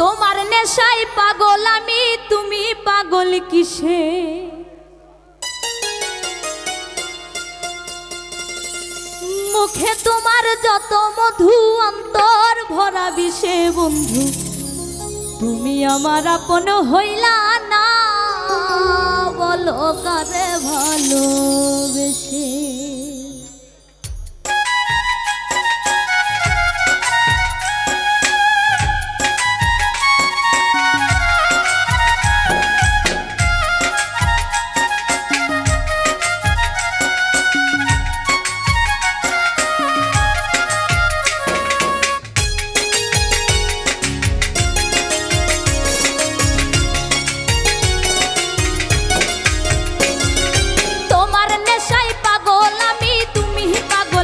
তোমার নেশায় পাগল আমি, তুমি পাগল কিসে? মুখে তোমার যত মধু, অন্তর ভরা বিষে বন্ধু, তুমি আমার আপন হইলা না, বলো কারে ভালোবেসে?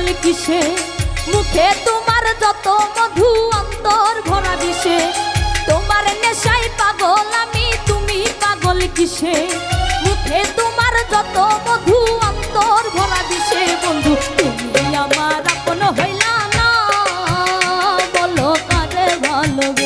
পাগল কিসে? মুখে তোমার যত মধু অন্তর ভরা দিছে তোমার নেশায় পাগল আমি, তুমি পাগল কিসে? মুখে তোমার যত মধু অন্তর ভরা দিছে বন্ধু, তুমি আমার আপন হইলা না। বলো কারে ভালোবেসে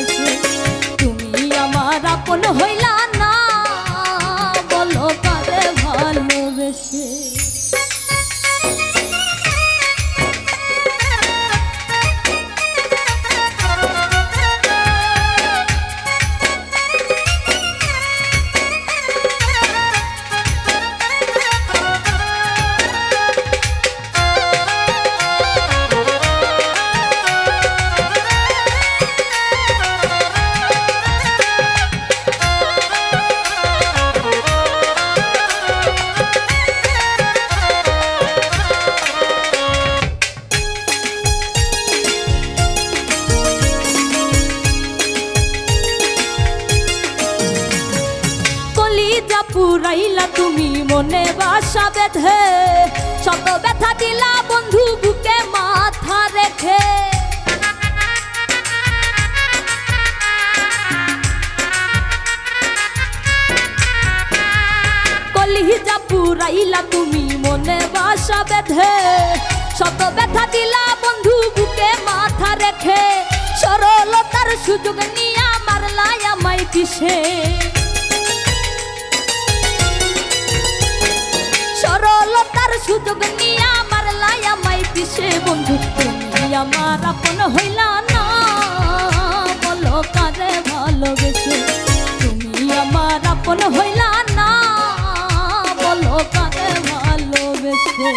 কলিজা পুরাইলা তুমি মনে বাসা বেঁধে। শত ব্যথা দিলা বন্ধু বুকে মাথা রেখে। কলিজা পুরাইলা তুমি মনে বাসা বেঁধে। শত ব্যথা দিলা বন্ধু বুকে মাথা রেখে। সরলতার সুযোগ নিয়া মারলাই আমায় কিসে। সুযোগ নিয়া আমার লাই আমায় পিছে বন্ধু, তুমি আমার আপন হইলা না। বলো কারে ভালোবেসে, তুমি আমার আপন হইলা না। বলো কারে ভালোবেসে।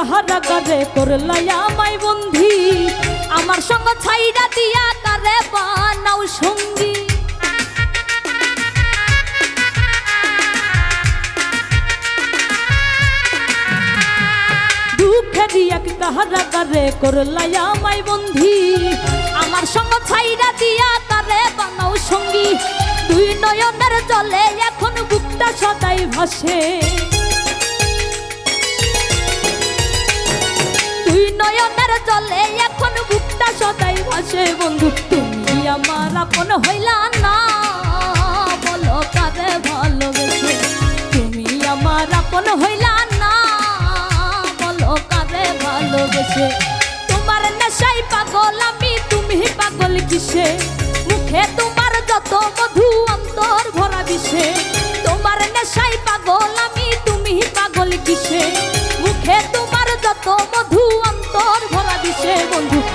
কাহারা কারে করলাই আমায় বন্ধি, আমার সঙ্গ ছাইরা দিয়া কারে বানাও সঙ্গী। এক কাহারা কারে করলাই আমায় বন্ধি, আমার সঙ্গ ছাইরা দিয়া কারে বানাও সঙ্গী। দুই নয়নের জলে এখন বুকটা সদাই ভাসে। নয়নের জলে এখন বুকটা সদাই ভাসে, বন্ধু। তুমি আমার আপন হইলা না, বলো কারে ভালোবেসে। তুমি আমার আপন হইলা না, বলো কারে ভালোবেসে। তোমার নেশাই পাগল, আমি তুমি পাগল কিসে? মুখে তোমার যত মধু অন্তর ভরা বিষে।